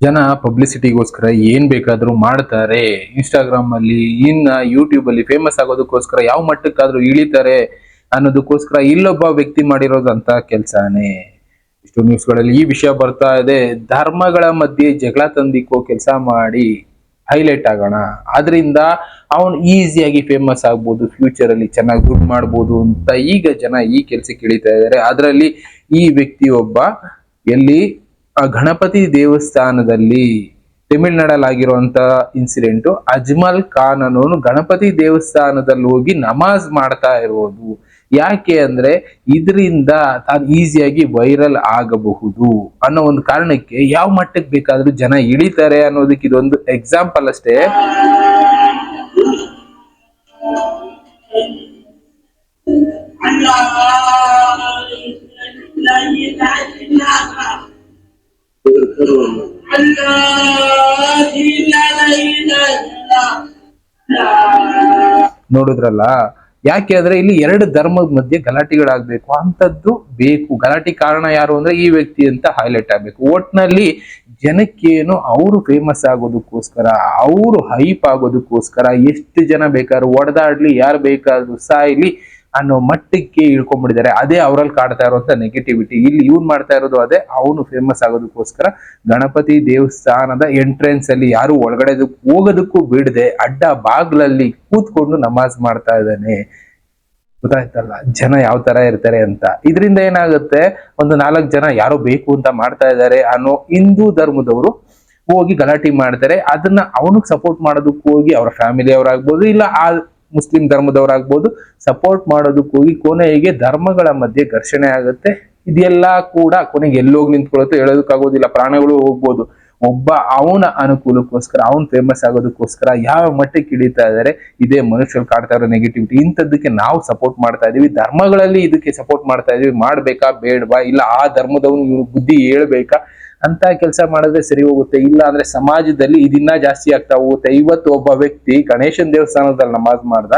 ಜನ ಪಬ್ಲಿಸಿಟಿಗೋಸ್ಕರ ಏನ್ ಬೇಕಾದ್ರೂ ಮಾಡ್ತಾರೆ. ಇನ್ಸ್ಟಾಗ್ರಾಮ್ ಅಲ್ಲಿ, ಇನ್ನ ಯೂಟ್ಯೂಬ್ ಅಲ್ಲಿ ಫೇಮಸ್ ಆಗೋದಕ್ಕೋಸ್ಕರ ಯಾವ ಮಟ್ಟಕ್ಕಾದ್ರೂ ಇಳಿತಾರೆ ಅನ್ನೋದಕ್ಕೋಸ್ಕರ ಇಲ್ಲೊಬ್ಬ ವ್ಯಕ್ತಿ ಮಾಡಿರೋದಂತ ಕೆಲ್ಸಾನೇ. ಇಷ್ಟು ನ್ಯೂಸ್ಗಳಲ್ಲಿ ಈ ವಿಷಯ ಬರ್ತಾ ಇದೆ. ಧರ್ಮಗಳ ಮಧ್ಯೆ ಜಗಳ ತಂದಿಕ್ಕೋ ಕೆಲಸ ಮಾಡಿ ಹೈಲೈಟ್ ಆಗೋಣ. ಅದರಿಂದ ಅವನು ಈಸಿಯಾಗಿ ಫೇಮಸ್ ಆಗ್ಬೋದು ಫ್ಯೂಚರ್ ಅಲ್ಲಿ ಚೆನ್ನಾಗಿ ದುಡ್ಡು ಮಾಡ್ಬೋದು ಅಂತ ಈಗ ಜನ ಈ ಕೆಲ್ಸಕ್ಕೆ ಇಳಿತಾ ಇದ್ದಾರೆ ಅದರಲ್ಲಿ ಈ ವ್ಯಕ್ತಿ ಒಬ್ಬ ಎಲ್ಲಿ ಗಣಪತಿ ದೇವಸ್ಥಾನದಲ್ಲಿ ತಮಿಳ್ನಾಡಲ್ಲಿ ಇನ್ಸಿಡೆಂಟು ಇನ್ಸಿಡೆಂಟ್ ಅಜ್ಮಲ್ ಖಾನ್ ಅನ್ನೋನು ಗಣಪತಿ ದೇವಸ್ಥಾನದಲ್ಲಿ ಹೋಗಿ ನಮಾಜ್ ಮಾಡ್ತಾ ಇರೋದು. ಯಾಕೆ ಅಂದ್ರೆ ಇದರಿಂದ ತಾನು ಈಸಿಯಾಗಿ ವೈರಲ್ ಆಗಬಹುದು ಅನ್ನೋ ಒಂದು ಕಾರಣಕ್ಕೆ ಯಾವ ಮಟ್ಟಕ್ಕೆ ಬೇಕಾದ್ರೂ ಜನ ಇಳಿತಾರೆ ಅನ್ನೋದಕ್ಕೆ ಇದೊಂದು ಎಕ್ಸಾಂಪಲ್ ಅಷ್ಟೇ. ನೋಡಿದ್ರಲ್ಲ? ಯಾಕೆ ಅಂದ್ರೆ ಇಲ್ಲಿ ಎರಡು ಧರ್ಮದ ಮಧ್ಯೆ ಗಲಾಟೆಗಳಾಗ್ಬೇಕು. ಅಂತದ್ದು ಬೇಕು. ಗಲಾಟೆ ಕಾರಣ ಯಾರು ಅಂದ್ರೆ ಈ ವ್ಯಕ್ತಿ ಅಂತ ಹೈಲೈಟ್ ಆಗ್ಬೇಕು. ಒಟ್ನಲ್ಲಿ ಜನಕ್ಕೇನು ಅವರು ಫೇಮಸ್ ಆಗೋದಕ್ಕೋಸ್ಕರ, ಅವರು ಹೈಪ್ ಆಗೋದಕ್ಕೋಸ್ಕರ ಎಷ್ಟು ಜನ ಬೇಕಾದ್ರೂ ಒಡೆದಾಡ್ಲಿ ಯಾರು ಬೇಕಾದ್ರೂ ಸಾಯ್ಲಿ ಅನ್ನೋ ಮಟ್ಟಕ್ಕೆ ಇಳ್ಕೊಂಡ್ಬಿಟ್ಟಿದ್ದಾರೆ. ಅದೇ ಅವರಲ್ಲಿ ಕಾಡ್ತಾ ಇರುವಂತ ನೆಗೆಟಿವಿಟಿ ಇಲ್ಲಿ ಇವ್ನ್ ಮಾಡ್ತಾ ಇರೋದು ಅದೇ, ಅವನು ಫೇಮಸ್ ಆಗೋದಕ್ಕೋಸ್ಕರ ಗಣಪತಿ ದೇವಸ್ಥಾನದ ಎಂಟ್ರೆನ್ಸ್ ಅಲ್ಲಿ ಯಾರು ಒಳಗಡೆ ಹೋಗೋದಕ್ಕೂ ಬಿಡದೆ ಅಡ್ಡ ಬಾಗ್ಲಲ್ಲಿ ಕೂತ್ಕೊಂಡು ನಮಾಜ್ ಮಾಡ್ತಾ ಇದ್ದಾನೆ. ಗೊತ್ತಾಯ್ತಲ್ಲ? ಜನ ಯಾವ ತರ ಇರ್ತಾರೆ ಅಂತ. ಇದರಿಂದ ಏನಾಗುತ್ತೆ? ಒಂದು ನಾಲ್ಕು ಜನ ಯಾರೋ ಬೇಕು ಅಂತ ಮಾಡ್ತಾ ಇದ್ದಾರೆ ಅನ್ನೋ ಹಿಂದೂ ಧರ್ಮದವರು ಹೋಗಿ ಗಲಾಟೆ ಮಾಡ್ತಾರೆ. ಅದನ್ನ ಅವನಿಗೆ ಸಪೋರ್ಟ್ ಮಾಡೋದಕ್ಕೆ ಹೋಗಿ ಅವರ ಫ್ಯಾಮಿಲಿ ಅವರಾಗ್ಬೋದು, ಇಲ್ಲ ಆ ಮುಸ್ಲಿಂ ಧರ್ಮದವರಾಗ್ಬೋದು ಸಪೋರ್ಟ್ ಮಾಡೋದಕ್ಕೆ ಹೋಗಿ ಕೊನೆಗೆ ಧರ್ಮಗಳ ಮಧ್ಯೆ ಘರ್ಷಣೆ ಆಗುತ್ತೆ. ಇದೆಲ್ಲ ಕೂಡ ಕೊನೆಗೆ ಎಲ್ಲೋಗಿ ನಿಂತ್ಕೊಳ್ಳುತ್ತೆ ಹೇಳೋದಕ್ಕಾಗೋದಿಲ್ಲ. ಪ್ರಾಣಗಳು ಹೋಗ್ಬೋದು. ಒಬ್ಬ ಅವನ ಅನುಕೂಲಕ್ಕೋಸ್ಕರ, ಅವನ್ ಫೇಮಸ್ ಆಗೋದಕ್ಕೋಸ್ಕರ ಯಾವ ಮಟ್ಟಕ್ಕೆ ಇಳಿತಾ ಇದ್ದಾರೆ, ಇದೇ ಮನುಷ್ಯರು ಕಾಡ್ತಾ ಇರೋ ನೆಗೆಟಿವಿಟಿ ಇಂಥದ್ದಕ್ಕೆ ನಾವು ಸಪೋರ್ಟ್ ಮಾಡ್ತಾ ಇದೀವಿ ಧರ್ಮಗಳಲ್ಲಿ ಇದಕ್ಕೆ ಸಪೋರ್ಟ್ ಮಾಡ್ತಾ ಇದೀವಿ ಮಾಡ್ಬೇಕಾ ಬೇಡವಾ? ಇಲ್ಲ, ಆ ಧರ್ಮದವನು ಇವ್ರ ಬುದ್ಧಿ ಹೇಳ್ಬೇಕಾ? ಅಂತ ಕೆಲಸ ಮಾಡಿದ್ರೆ ಸರಿ ಹೋಗುತ್ತೆ. ಇಲ್ಲ ಅಂದ್ರೆ ಸಮಾಜದಲ್ಲಿ ಇದನ್ನ ಜಾಸ್ತಿ ಆಗ್ತಾ ಹೋಗುತ್ತೆ. ಇವತ್ತು ಒಬ್ಬ ವ್ಯಕ್ತಿ ಗಣೇಶನ್ ದೇವಸ್ಥಾನದಲ್ಲಿ ನಮಾಜ್ ಮಾಡ್ದ.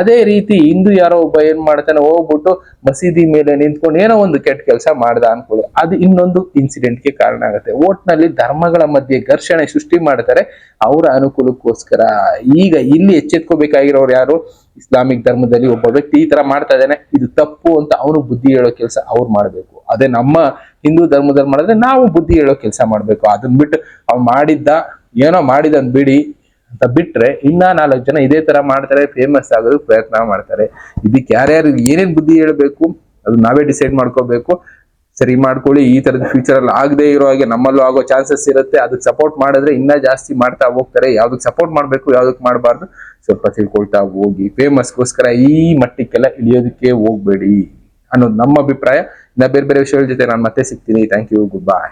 ಅದೇ ರೀತಿ ಹಿಂದೂ ಯಾರೋ ಒಬ್ಬ ಏನ್ ಮಾಡ್ತಾನೆ, ಹೋಗ್ಬಿಟ್ಟು ಮಸೀದಿ ಮೇಲೆ ನಿಂತ್ಕೊಂಡು ಏನೋ ಒಂದು ಕೆಟ್ಟ ಕೆಲಸ ಮಾಡ್ದ ಅನ್ಕೊಳ್ಳಿ. ಅದು ಇನ್ನೊಂದು ಇನ್ಸಿಡೆಂಟ್ಗೆ ಕಾರಣ ಆಗುತ್ತೆ. ಒಟ್ನಲ್ಲಿ ಧರ್ಮಗಳ ಮಧ್ಯೆ ಘರ್ಷಣೆ ಸೃಷ್ಟಿ ಮಾಡ್ತಾರೆ ಅವರ ಅನುಕೂಲಕ್ಕೋಸ್ಕರ. ಈಗ ಇಲ್ಲಿ ಎಚ್ಚೆತ್ಕೋಬೇಕಾಗಿರೋರು ಯಾರು? ಇಸ್ಲಾಮಿಕ್ ಧರ್ಮದಲ್ಲಿ ಒಬ್ಬ ವ್ಯಕ್ತಿ ಈ ತರ ಮಾಡ್ತಾ ಇದ್ದಾನೆ, ಇದು ತಪ್ಪು ಅಂತ ಅವನು ಬುದ್ಧಿ ಹೇಳೋ ಕೆಲಸ ಅವ್ರು ಮಾಡ್ಬೇಕು. ಅದೇ ನಮ್ಮ ಹಿಂದೂ ಧರ್ಮದಲ್ಲಿ ಮಾಡಿದ್ರೆ ನಾವು ಬುದ್ಧಿ ಹೇಳೋ ಕೆಲಸ ಮಾಡ್ಬೇಕು. ಅದನ್ನ ಬಿಟ್ಟು ಅವ್ನು ಮಾಡಿದ್ದ, ಏನೋ ಮಾಡಿದನ್ ಬಿಡಿ ಅಂತ ಬಿಟ್ರೆ ಇನ್ನ ನಾಲ್ಕು ಜನ ಇದೇ ತರ ಮಾಡ್ತಾರೆ ಫೇಮಸ್ ಆಗೋದು ಪ್ರಯತ್ನ ಮಾಡ್ತಾರೆ. ಇದಕ್ಕೆ ಯಾರ್ಯಾರು ಏನೇನ್ ಬುದ್ಧಿ ಹೇಳ್ಬೇಕು, ಅದು ನಾವೇ ಡಿಸೈಡ್ ಮಾಡ್ಕೋಬೇಕು. ಸರಿ ಮಾಡ್ಕೊಳ್ಳಿ. ಈ ತರದ ಫ್ಯೂಚರ್ ಅಲ್ಲಿ ಆಗದೆ ಇರೋ ಹಾಗೆ ನಮ್ಮಲ್ಲೂ ಆಗೋ ಚಾನ್ಸಸ್ ಇರುತ್ತೆ. ಅದಕ್ಕೆ ಸಪೋರ್ಟ್ ಮಾಡಿದ್ರೆ ಇನ್ನ ಜಾಸ್ತಿ ಮಾಡ್ತಾ ಹೋಗ್ತಾರೆ. ಯಾವ್ದಕ್ ಸಪೋರ್ಟ್ ಮಾಡ್ಬೇಕು, ಯಾವ್ದಕ್ ಮಾಡಬಾರ್ದು ಸ್ವಲ್ಪ ತಿಳ್ಕೊಳ್ತಾ ಹೋಗಿ. ಫೇಮಸ್ಗೋಸ್ಕರ ಈ ಮಟ್ಟಕ್ಕೆಲ್ಲ ಇಳಿಯೋದಕ್ಕೆ ಹೋಗ್ಬೇಡಿ ಅನ್ನೋದು ನಮ್ಮ ಅಭಿಪ್ರಾಯ. ಇನ್ನ ಬೇರೆ ಬೇರೆ ವಿಷಯಗಳ ಜೊತೆ ನಾನು ಮತ್ತೆ ಸಿಗ್ತೀನಿ. Thank you good bye